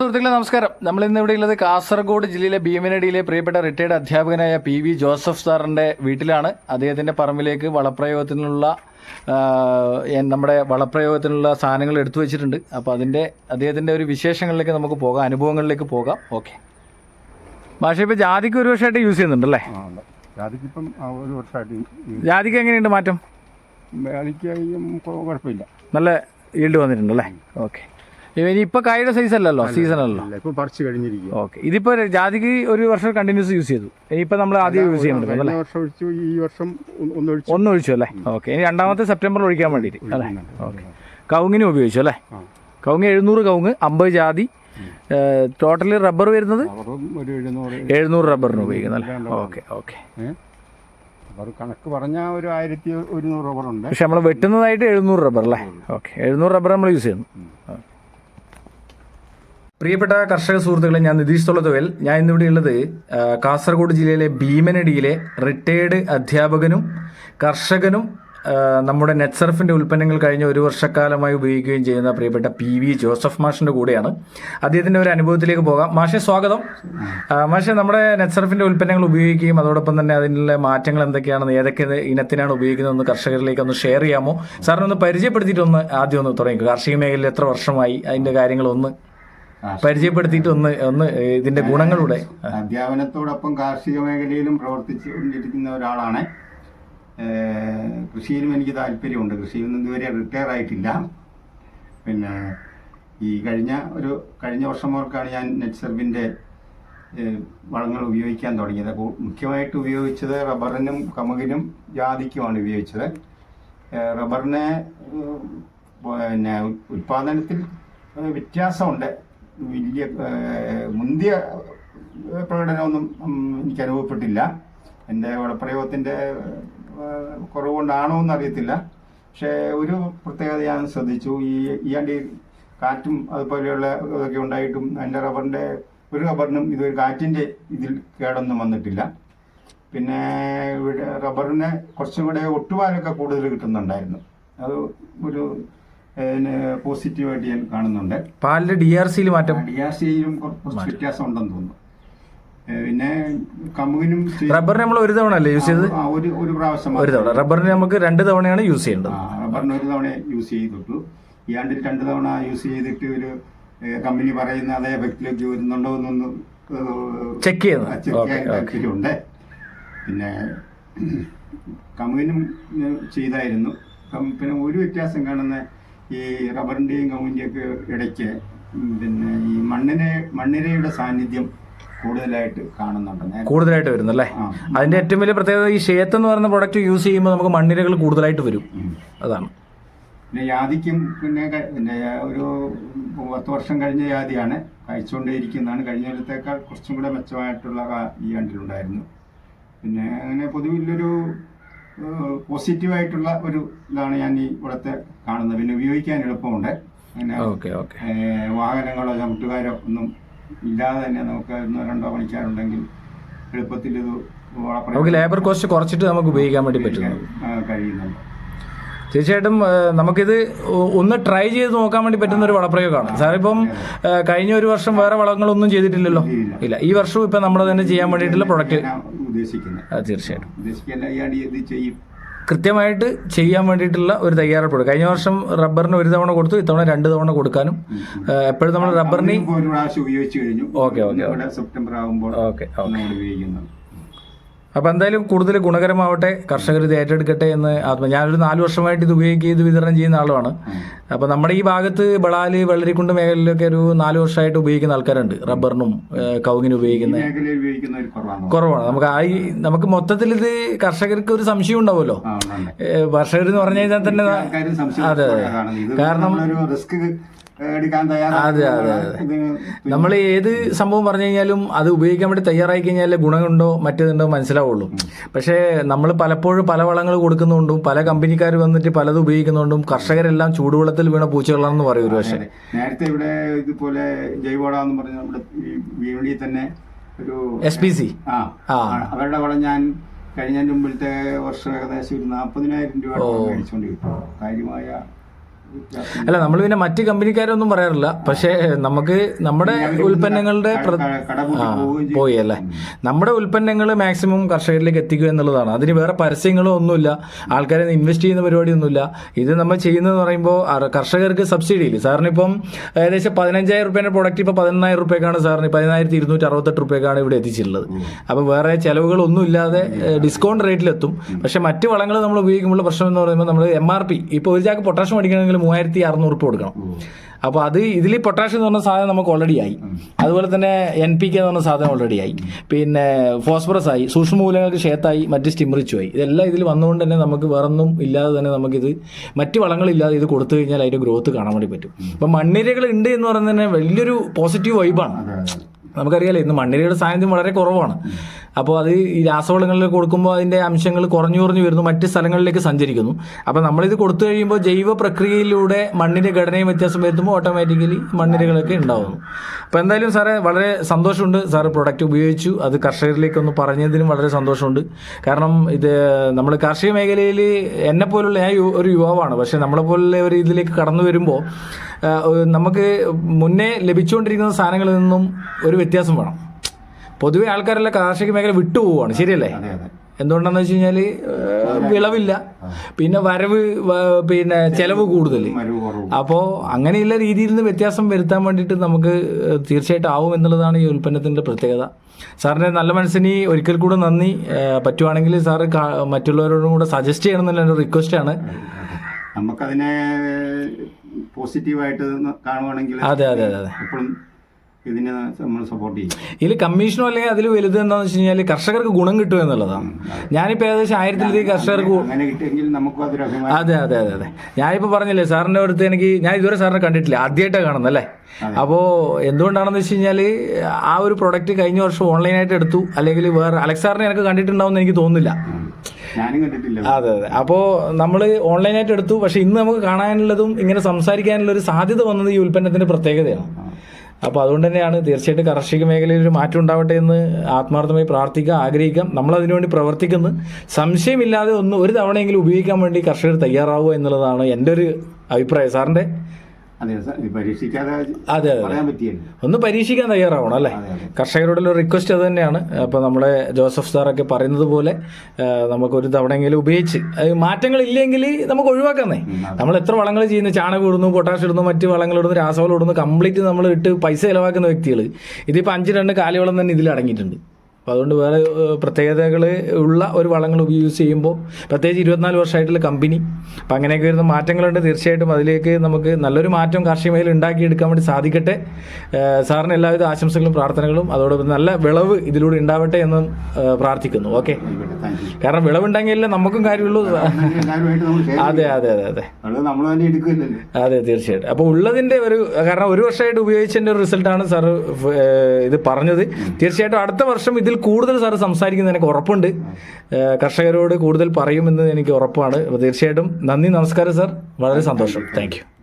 സുഹൃത്തുക്കളെ നമസ്കാരം. നമ്മൾ ഇന്ന് ഇവിടെ ഉള്ളത് കാസർഗോഡ് ജില്ലയിലെ ഭീമനടിയിലെ പ്രിയപ്പെട്ട റിട്ടയർഡ് അധ്യാപകനായ പി വി ജോസഫ് സാറിന്റെ വീട്ടിലാണ്. അദ്ദേഹത്തിന്റെ പറമ്പിലേക്ക് വളപ്രയോഗത്തിനുള്ള നമ്മുടെ വളപ്രയോഗത്തിനുള്ള സാധനങ്ങൾ എടുത്തു വെച്ചിട്ടുണ്ട്. അപ്പോൾ അതിന്റെ അദ്ദേഹത്തിന്റെ ഒരു വിശേഷങ്ങളിലേക്ക് നമുക്ക് പോകാം. അനുഭവങ്ങളിലേക്ക് പോകാം. ഓക്കെ. ഭാഷ ഇപ്പോൾ ജാതിക്ക് ഒരു വർഷമായിട്ട് യൂസ് ചെയ്യുന്നുണ്ടല്ലേ അല്ലേ? ജാതിക്കിപ്പം ഒരു വർഷമായിട്ട് ജാതിക്ക് എങ്ങനെയുണ്ട് മാറ്റം? ജാതിക്ക് കുഴപ്പമില്ല. നല്ല ഈൽഡ് വന്നിട്ടുണ്ടല്ലേ ഓക്കെ. ഇനി ഇപ്പോൾ കായുടെ സൈസ് അല്ലല്ലോ സീസൺ അല്ലല്ലോ. ഇപ്പൊ പറിച്ചു കഴിഞ്ഞിരിക്കും. ഓക്കെ ഇതിപ്പോ ജാതിക്ക് ഒരു വർഷം കണ്ടിന്യൂസ് യൂസ് ചെയ്തു. ഇനിയിപ്പോ നമ്മൾ ആദ്യം യൂസ് ചെയ്യാൻ പറ്റും വർഷം ഒഴിച്ചു ഈ വർഷം ഒന്ന് ഒഴിച്ചു. അല്ലേ? ഓക്കെ ഇനി രണ്ടാമത്തെ സെപ്റ്റംബറിൽ ഒഴിക്കാൻ വേണ്ടിയിട്ട് അല്ലേ? ഓക്കെ കവുങ്ങിനും ഉപയോഗിച്ചു അല്ലേ? കൗങ്ങ് കവുങ്ങ് എഴുന്നൂറ് കവുങ്ങ് അമ്പത് ജാതി. ടോട്ടൽ റബ്ബർ വരുന്നത്? എഴുന്നൂറ്. റബ്ബറിന് ഉപയോഗിക്കുന്നത് അല്ലേ? ഓക്കെ ഓക്കെ കണക്ക് പറഞ്ഞാൽ ഒരു ആയിരത്തി ഒരുന്നൂറ് റബ്ബറുണ്ട് പക്ഷെ നമ്മൾ വെട്ടുന്നതായിട്ട് എഴുന്നൂറ് റബ്ബർ അല്ലേ? ഓക്കെ എഴുന്നൂറ് റബ്ബർ നമ്മൾ യൂസ് ചെയ്യുന്നു. പ്രിയപ്പെട്ട കർഷക സുഹൃത്തുക്കളെ ഞാൻ നിതീഷ് തൊള്ളതുവൽ ഞാൻ ഇന്നിവിടെ ഉള്ളത് കാസർഗോഡ് ജില്ലയിലെ ഭീമനടിയിലെ റിട്ടയേർഡ് അധ്യാപകനും കർഷകനും നമ്മുടെ നെറ്റ്സർഫിന്റെ ഉൽപ്പന്നങ്ങൾ കഴിഞ്ഞ ഒരു വർഷക്കാലമായി ഉപയോഗിക്കുകയും ചെയ്യുന്ന പ്രിയപ്പെട്ട പി വി ജോസഫ് മാഷിന്റെ കൂടെയാണ്. അദ്ദേഹത്തിന്റെ ഒരു അനുഭവത്തിലേക്ക് പോകാം. മാഷെ സ്വാഗതം. മാഷെ നമ്മുടെ നെറ്റ്സർഫിന്റെ ഉൽപ്പന്നങ്ങൾ ഉപയോഗിക്കുകയും അതോടൊപ്പം തന്നെ അതിനുള്ള മാറ്റങ്ങൾ എന്തൊക്കെയാണെന്ന് ഏതൊക്കെ ഇനത്തിനാണ് ഉപയോഗിക്കുന്നതെന്ന് കർഷകരിലേക്ക് ഒന്ന് ഷെയർ ചെയ്യാമോ? സാറിനൊന്ന് പരിചയപ്പെടുത്തിയിട്ടൊന്ന് ആദ്യം ഒന്ന് തുടങ്ങി കാർഷിക മേഖലയിൽ എത്ര വർഷമായി അതിന്റെ കാര്യങ്ങളൊന്ന് പരിചയപ്പെടുത്തിയിട്ട് ഒന്ന് ഒന്ന് ഇതിന്റെ ഗുണങ്ങളുടെ അധ്യാപനത്തോടൊപ്പം കാർഷിക മേഖലയിലും പ്രവർത്തിച്ചുകൊണ്ടിരിക്കുന്ന ഒരാളാണ്. കൃഷിയിലും എനിക്ക് താല്പര്യമുണ്ട്. കൃഷിയിൽ നിന്ന് ഇതുവരെ റിട്ടയർ ആയിട്ടില്ല. പിന്നെ ഈ കഴിഞ്ഞ ഒരു കഴിഞ്ഞ വർഷം മുതൽക്കാണ് ഞാൻ നെറ്റ് സെർവിന്റെ വളങ്ങൾ ഉപയോഗിക്കാൻ തുടങ്ങിയത്. അപ്പോൾ മുഖ്യമായിട്ട് ഉപയോഗിച്ചത് റബ്ബറിനും കമുകിനും ജാതിക്കുമാണ് ഉപയോഗിച്ചത്. റബ്ബറിനെ പിന്നെ ഉൽപാദനത്തിൽ വ്യത്യാസമുണ്ട്. വലിയ മുന്തിയ പ്രകടനമൊന്നും എനിക്ക് അനുഭവപ്പെട്ടില്ല. എന്റെ വളപ്രയോഗത്തിന്റെ കുറവുകൊണ്ടാണോ എന്നറിയത്തില്ല പക്ഷേ ഒരു പ്രത്യേകത ഞാൻ ശ്രദ്ധിച്ചു. ഈ ഈ ആണ്ടി കാറ്റും അതുപോലെയുള്ള ഇതൊക്കെ ഉണ്ടായിട്ടും എന്റെ റബ്ബറിന്റെ ഒരു റബ്ബറിനും ഇതൊരു കാറ്റിന്റെ ഇതിൽ കേടൊന്നും വന്നിട്ടില്ല. പിന്നെ ഇവിടെ റബ്ബറിന് കുറച്ചും കൂടെ ഒട്ടുപാലൊക്കെ കൂടുതൽ കിട്ടുന്നുണ്ടായിരുന്നു. അത് ഒരു പോസിറ്റീവായിട്ട് ഞാൻ കാണുന്നുണ്ട്. പാലിന്റെ ഡി ആർ സിയിൽ മാറ്റം ഡി ആർ സിയിലും കുറച്ച് വ്യത്യാസം ഉണ്ടെന്ന് തോന്നുന്നു. പിന്നെ കമുകിനും റബ്ബറിന് നമ്മൾ ഒരു തവണ അല്ലേ യൂസ് ചെയ്തത് ഒരു ഒരു പ്രാവശ്യം ഒരു തവണ. റബ്ബറിന് നമുക്ക് രണ്ട് തവണയാണ് യൂസ് ചെയ്യേണ്ടത്. റബ്ബറിന് ഒരു തവണ യൂസ് ചെയ്തിട്ടു. ഈ ആണ്ടിൽ രണ്ട് തവണ യൂസ് ചെയ്തിട്ട് ഒരു കമ്പനി പറയുന്ന അതേ എഫക്റ്റിലേക്ക് വരുന്നുണ്ടോ എന്നൊന്ന് ചെക്ക് താല്പര്യമുണ്ട്. പിന്നെ കമുകിനും ചെയ്തായിരുന്നു. കമ്പനി പിന്നെ ഒരു വ്യത്യാസം കാണുന്ന ഈ റബ്ബറിന്റെയും കമുകിന്റെയും ഇടയ്ക്ക് പിന്നെ ഈ മണ്ണിനെ മണ്ണിരയുടെ സാന്നിധ്യം കൂടുതലായിട്ട് കാണുന്നുണ്ട്. കൂടുതലായിട്ട് വരുന്നല്ലേ അല്ലേ? അതിന്റെ ഏറ്റവും വലിയ പ്രത്യേകത ഈ ഷേത്ത് എന്ന് പറയുന്ന പ്രൊഡക്റ്റ് യൂസ് ചെയ്യുമ്പോൾ നമുക്ക് മണ്ണിരകൾ കൂടുതലായിട്ട് വരും. അതാണ്. പിന്നെ യാദിക്കും പിന്നെ പിന്നെ ഒരു പത്ത് വർഷം കഴിഞ്ഞ യാദിയാണ് കഴിച്ചുകൊണ്ടേയിരിക്കുന്നതാണ് കഴിഞ്ഞ കൊല്ലത്തേക്കാൾ കുറച്ചും കൂടെ മെച്ചമായിട്ടുള്ള ഈ കണ്ടിലുണ്ടായിരുന്നു പിന്നെ അങ്ങനെ പൊതുവിലൊരു പോസിറ്റീവായിട്ടുള്ള ഒരു ഇതാണ് ഞാൻ ഈ ഇവിടുത്തെ കാണുന്നത്. പിന്നെ ഉപയോഗിക്കാൻ എളുപ്പമുണ്ട്. അങ്ങനെ ഓക്കെ ഓക്കെ. വാഹനങ്ങളോ ചവിട്ടുകാരോ ഒന്നും ഇല്ലാതെ തന്നെ നമുക്ക് ഒന്നോ രണ്ടോ പണിക്കാരുണ്ടെങ്കിൽ എളുപ്പത്തിൽ ഇത് നമുക്ക് ലേബർ കോസ്റ്റ് കുറച്ചിട്ട് നമുക്ക് ഉപയോഗിക്കാൻ വേണ്ടി പറ്റും കഴിയുന്നുണ്ട്. തീർച്ചയായിട്ടും നമുക്കിത് ഒന്ന് ട്രൈ ചെയ്ത് നോക്കാൻ വേണ്ടി പറ്റുന്ന ഒരു വളപ്രയോഗമാണ്. സാറിപ്പം കഴിഞ്ഞ ഒരു വർഷം വേറെ വളങ്ങളൊന്നും ചെയ്തിട്ടില്ലല്ലോ? ഇല്ല. ഈ വർഷവും ഇപ്പം നമ്മൾ തന്നെ ചെയ്യാൻ വേണ്ടിയിട്ടുള്ള പ്രൊഡക്റ്റ് തീർച്ചയായിട്ടും. കൃത്യമായിട്ട് ചെയ്യാൻ വേണ്ടിയിട്ടുള്ള ഒരു തയ്യാറെടുപ്പ്. കഴിഞ്ഞ വർഷം റബ്ബറിന് ഒരു തവണ കൊടുത്തു ഇത്തവണ രണ്ട് തവണ കൊടുക്കാനും. എപ്പോഴും നമ്മൾ റബ്ബറിന് ഓക്കെ, ഓക്കെ, ഇവിടെ സെപ്റ്റംബർ ആകുമ്പോൾ ഓക്കെ ഓക്കെ. നമ്മൾ ഉപയോഗിക്കുന്നത് അപ്പം എന്തായാലും കൂടുതൽ ഗുണകരമാവട്ടെ കർഷകർ ഇത് ഏറ്റെടുക്കട്ടെ എന്ന് ആത്മ ഞാനൊരു നാല് വർഷമായിട്ട് ഇത് ഉപയോഗിക്കുക ഇത് വിതരണം ചെയ്യുന്ന ആളുമാണ് അപ്പോൾ നമ്മുടെ ഈ ഭാഗത്ത് ബളാൽ വെള്ളരിക്കുണ്ട് മേഖലയിലൊക്കെ ഒരു നാല് വർഷമായിട്ട് ഉപയോഗിക്കുന്ന ആൾക്കാരുണ്ട്. റബ്ബറിനും കവുങ്ങിനും ഉപയോഗിക്കുന്ന കുറവാണ്? നമുക്ക് ആ നമുക്ക് മൊത്തത്തിൽ ഇത് കർഷകർക്ക് ഒരു സംശയം ഉണ്ടാവുമല്ലോ. കർഷകർ എന്ന് പറഞ്ഞു കഴിഞ്ഞാൽ തന്നെ അതെ, അതെ. കാരണം- റിസ്ക് എടുക്കാൻ അതെ, അതെ, തയ്യാറാണ് നമ്മൾ ഏത് സംഭവം പറഞ്ഞു കഴിഞ്ഞാലും അത് ഉപയോഗിക്കാൻ വേണ്ടി തയ്യാറായി കഴിഞ്ഞാൽ ഗുണമുണ്ടോ മറ്റേതുണ്ടോ മനസ്സിലാവുള്ളൂ. പക്ഷേ നമ്മൾ പലപ്പോഴും പല വളങ്ങൾ കൊടുക്കുന്നുണ്ടും പല കമ്പനിക്കാർ വന്നിട്ട് പലതും ഉപയോഗിക്കുന്നുണ്ടും കർഷകരെല്ലാം ചൂടുവെള്ളത്തിൽ വീണ പൂച്ചകളാണെന്ന് പറയും ഒരു പക്ഷേ. നേരത്തെ ഇവിടെ ഇതുപോലെ ജൈവവളം എന്ന് പറഞ്ഞ നമ്മുടെ തന്നെ ഒരു എസ് പി സി. അവരുടെ വളം ഞാൻ കഴിഞ്ഞ മുമ്പിലത്തെ വർഷം ഏകദേശം ഒരു നാൽപ്പതിനായിരം രൂപ മേടിച്ചുകൊണ്ടിരിക്കും കാര്യമായ അല്ല നമ്മൾ പിന്നെ മറ്റ് കമ്പനിക്കാരൊന്നും പറയാറില്ല. പക്ഷേ നമുക്ക് നമ്മുടെ ഉൽപ്പന്നങ്ങളുടെ. പോയി അല്ലേ? നമ്മുടെ ഉൽപ്പന്നങ്ങൾ മാക്സിമം കർഷകരിലേക്ക് എത്തിക്കുക എന്നുള്ളതാണ്. അതിന് വേറെ പരസ്യങ്ങളോ ഒന്നുമില്ല. ആൾക്കാരെ ഇൻവെസ്റ്റ് ചെയ്യുന്ന പരിപാടിയൊന്നുമില്ല. ഇത് നമ്മൾ ചെയ്യുന്നതെന്ന് പറയുമ്പോൾ കർഷകർക്ക് സബ്സിഡി ഇല്ല? സാറിനിപ്പം ഏകദേശം പതിനഞ്ചായിരം റുപ്യേന്റെ പ്രൊഡക്റ്റ് ഇപ്പോൾ പതിനെണ്ണായിരം റുപ്യക്കാണ് സാറിന് പതിനായിരത്തി ഇരുന്നൂറ്റി അറുപത്തെട്ട് റുപ്യക്കാണ് ഇവിടെ എത്തിച്ചിട്ടുള്ളത്. അപ്പോൾ വേറെ ചിലവുകളൊന്നും ഇല്ലാതെ ഡിസ്കൗണ്ട് റേറ്റിലെത്തും പക്ഷേ മറ്റ് വളങ്ങൾ നമ്മൾ ഉപയോഗിക്കുമ്പോൾ പ്രശ്നം എന്ന് പറയുമ്പോൾ നമ്മൾ എം ആർ പി ഇപ്പോൾ ഒരു ചാക്ക് പൊട്ടാഷ്യം മേടിക്കണമെങ്കിൽ മൂവായിരത്തി അറുന്നൂറ് ഉറുപ്പ് കൊടുക്കണം. അപ്പോൾ അത് ഇതിൽ പൊട്ടാഷ്യം എന്ന് പറഞ്ഞ സാധനം നമുക്ക് ഓൾറെഡി ആയി. അതുപോലെ തന്നെ എൻ പി കെ എന്ന് പറഞ്ഞ സാധനം ഓൾറെഡി ആയി. പിന്നെ ഫോസ്ഫറസ് ആയി സൂക്ഷ്മമൂലങ്ങൾക്ക് ക്ഷേത്തായി മറ്റ് സ്റ്റിമറിച്ചു ആയി. ഇതെല്ലാം ഇതിൽ വന്നുകൊണ്ട് തന്നെ നമുക്ക് വേറൊന്നും ഇല്ലാതെ തന്നെ നമുക്കിത് മറ്റ് വളങ്ങളില്ലാതെ ഇത് കൊടുത്തു കഴിഞ്ഞാൽ അതിന്റെ ഗ്രോത്ത് കാണാൻ വേണ്ടി പറ്റും. അപ്പം മണ്ണിരകൾ ഉണ്ട് എന്ന് പറയുന്നത് തന്നെ വലിയൊരു പോസിറ്റീവ് വൈബാണ്. നമുക്കറിയാലോ ഇന്ന് മണ്ണിരയുടെ സാന്നിധ്യം വളരെ കുറവാണ്. അപ്പോൾ അത് ഈ രാസവളങ്ങളിൽ കൊടുക്കുമ്പോൾ അതിന്റെ അംശങ്ങൾ കുറഞ്ഞു കുറഞ്ഞു വരുന്നു മറ്റ് സ്ഥലങ്ങളിലേക്ക് സഞ്ചരിക്കുന്നു. അപ്പോൾ നമ്മളിത് കൊടുത്തു കഴിയുമ്പോൾ ജൈവ പ്രക്രിയയിലൂടെ മണ്ണിന്റെ ഘടനയും വ്യത്യാസം വരുത്തുമ്പോൾ ഓട്ടോമാറ്റിക്കലി മണ്ണിരകളൊക്കെ ഉണ്ടാകുന്നു അപ്പോൾ എന്തായാലും സാറേ വളരെ സന്തോഷമുണ്ട്. സാറ് പ്രൊഡക്റ്റ് ഉപയോഗിച്ചു. അത് കർഷകരിലേക്കൊന്ന് പറഞ്ഞതിനും വളരെ സന്തോഷമുണ്ട്. കാരണം ഇത് നമ്മൾ കാർഷിക മേഖലയിൽ എന്നെ പോലുള്ള ഞാൻ ഒരു യുവാവാണ്. പക്ഷേ നമ്മളെ പോലുള്ള ഒരു ഇതിലേക്ക് കടന്നു വരുമ്പോൾ നമുക്ക് മുന്നേ ലഭിച്ചുകൊണ്ടിരിക്കുന്ന സാധനങ്ങളിൽ നിന്നും ഒരു വ്യത്യാസം വേണം. പൊതുവെ ആൾക്കാരെല്ലാം കാർഷിക മേഖല വിട്ടുപോവാണ് ശരിയല്ലേ? എന്തുകൊണ്ടാന്ന് വെച്ച് കഴിഞ്ഞാൽ വിളവില്ല. പിന്നെ വരവ് പിന്നെ ചെലവ് കൂടുതൽ അപ്പോൾ അങ്ങനെയുള്ള രീതിയിൽ നിന്ന് വ്യത്യാസം വരുത്താൻ വേണ്ടിയിട്ട് നമുക്ക് തീർച്ചയായിട്ടും ആവും എന്നുള്ളതാണ് ഈ ഉൽപ്പന്നത്തിന്റെ പ്രത്യേകത. സാറിന്റെ നല്ല മനസ്സിന് ഒരിക്കൽ കൂടെ നന്ദി. പറ്റുവാണെങ്കിൽ സാറ് മറ്റുള്ളവരോടും കൂടെ സജസ്റ്റ് ചെയ്യണം എന്നുള്ള റിക്വസ്റ്റ് ആണ്. നമുക്കതിനെ പോസിറ്റീവായിട്ട് കാണുവാണെങ്കിൽ അതെ അതെ അതെ അതെ. എപ്പോഴും ഇതിനെ നമ്മൾ സപ്പോർട്ട് ചെയ്യും. ഇതിൽ കമ്മീഷനോ അല്ലെങ്കിൽ അതിൽ വലുത് എന്താണെന്ന് വെച്ച് കഴിഞ്ഞാൽ കർഷകർക്ക് ഗുണം കിട്ടും എന്നുള്ളതാണ്. ഞാനിപ്പോൾ ഏകദേശം ആയിരത്തിലധികം കർഷകർക്ക് അങ്ങനെ കിട്ടിയെങ്കിൽ നമുക്ക് അതൊരു അഭിമാനം. അതെ അതെ അതെ അതെ. ഞാനിപ്പോൾ പറഞ്ഞില്ലേ സാറിന്റെ അടുത്ത് എനിക്ക് ഞാൻ ഇതുവരെ സാറിനെ കണ്ടിട്ടില്ല ആദ്യമായിട്ടാണ് കാണുന്നത് അല്ലേ? അപ്പോൾ എന്തുകൊണ്ടാണെന്ന് വെച്ച് കഴിഞ്ഞാൽ ആ ഒരു പ്രൊഡക്റ്റ് കഴിഞ്ഞ വർഷം ഓൺലൈനായിട്ട് എടുത്തു അല്ലെങ്കിൽ വേറെ അലക്സ് സാറിനെ എനിക്ക് കണ്ടിട്ടുണ്ടാവുമെന്ന് എനിക്ക് തോന്നുന്നില്ല. ഞാനും കണ്ടിട്ടില്ല. അതെ അതെ. അപ്പോൾ നമ്മൾ ഓൺലൈനായിട്ട് എടുത്തു പക്ഷേ ഇന്ന് നമുക്ക് കാണാനുള്ളതും ഇങ്ങനെ സംസാരിക്കാനുള്ള ഒരു സാധ്യത വന്നത് ഈ ഉൽപ്പന്നത്തിന്റെ പ്രത്യേകതയാണ്. അപ്പോൾ അതുകൊണ്ട് തന്നെയാണ് തീർച്ചയായിട്ടും കാർഷിക മേഖലയിൽ ഒരു മാറ്റം ഉണ്ടാവട്ടെ എന്ന് ആത്മാർത്ഥമായി പ്രാർത്ഥിക്കുക ആഗ്രഹിക്കാം നമ്മൾ അതിനുവേണ്ടി പ്രവർത്തിക്കുന്നു. സംശയമില്ലാതെ ഒന്ന് ഒരു തവണയെങ്കിലും ഉപയോഗിക്കാൻ വേണ്ടി കർഷകർ തയ്യാറാവുക എന്നുള്ളതാണ് എന്റെ ഒരു അഭിപ്രായം. സാറിന്റെ? അതെ അതെ ഒന്ന് പരീക്ഷിക്കാൻ തയ്യാറാവണം അല്ലേ? കർഷകരോടുള്ള റിക്വസ്റ്റ് അത് തന്നെയാണ്. അപ്പോൾ നമ്മുടെ ജോസഫ് സാറൊക്കെ പറയുന്നത് പോലെ നമുക്ക് നമുക്കൊരു തവണയെങ്കിലും ഉപയോഗിച്ച് അത് മാറ്റങ്ങളില്ലെങ്കിൽ നമുക്ക് ഒഴിവാക്കാന്നേ. നമ്മൾ എത്ര വളങ്ങൾ ചെയ്യുന്നു? ചാണകം ഇടുന്നു പൊട്ടാഷ് ഇടുന്നു മറ്റ് വളങ്ങൾ ഇടുന്നു രാസവളം ഇടുന്നു കംപ്ലീറ്റ് നമ്മൾ ഇട്ട് പൈസ ചിലവാക്കുന്ന വ്യക്തികൾ ഇതിപ്പോൾ അഞ്ച് രണ്ട് കാലിവളം തന്നെ ഇതിൽ അടങ്ങിയിട്ടുണ്ട്. അപ്പോൾ അതുകൊണ്ട് വേറെ പ്രത്യേകതകൾ ഉള്ള ഒരു വളങ്ങൾ ഉപയോഗിച്ച് ചെയ്യുമ്പോൾ പ്രത്യേകിച്ച് ഇരുപത്തിനാല് വർഷമായിട്ടുള്ള കമ്പനി. അപ്പം അങ്ങനെയൊക്കെ വരുന്ന മാറ്റങ്ങളുണ്ട്. തീർച്ചയായിട്ടും അതിലേക്ക് നമുക്ക് നല്ലൊരു മാറ്റം കാർഷിക മേഖല ഉണ്ടാക്കിയെടുക്കാൻ വേണ്ടി സാധിക്കട്ടെ. സാറിന് എല്ലാവിധ ആശംസകളും പ്രാർത്ഥനകളും അതോടൊപ്പം നല്ല വിളവ് ഇതിലൂടെ ഉണ്ടാവട്ടെ എന്ന് പ്രാർത്ഥിക്കുന്നു. ഓക്കെ? കാരണം വിളവുണ്ടെങ്കിലേ നമുക്കും കാര്യമുള്ളൂ. അതെ അതെ അതെ അതെ. അതെ തീർച്ചയായിട്ടും. അപ്പോൾ ഉള്ളതിന്റെ ഒരു കാരണം ഒരു വർഷമായിട്ട് ഉപയോഗിച്ചതിന്റെ ഒരു റിസൾട്ടാണ് സാർ ഇത് പറഞ്ഞത്. തീർച്ചയായിട്ടും അടുത്ത വർഷം ഇതിൽ കൂടുതൽ സാർ സംസാരിക്കുന്നത് എനിക്ക് ഉറപ്പുണ്ട്. കർഷകരോട് കൂടുതൽ പറയുമെന്ന് എനിക്ക് ഉറപ്പാണ്. അപ്പോൾ തീർച്ചയായിട്ടും നന്ദി നമസ്കാരം സാർ. വളരെ സന്തോഷം. Thank you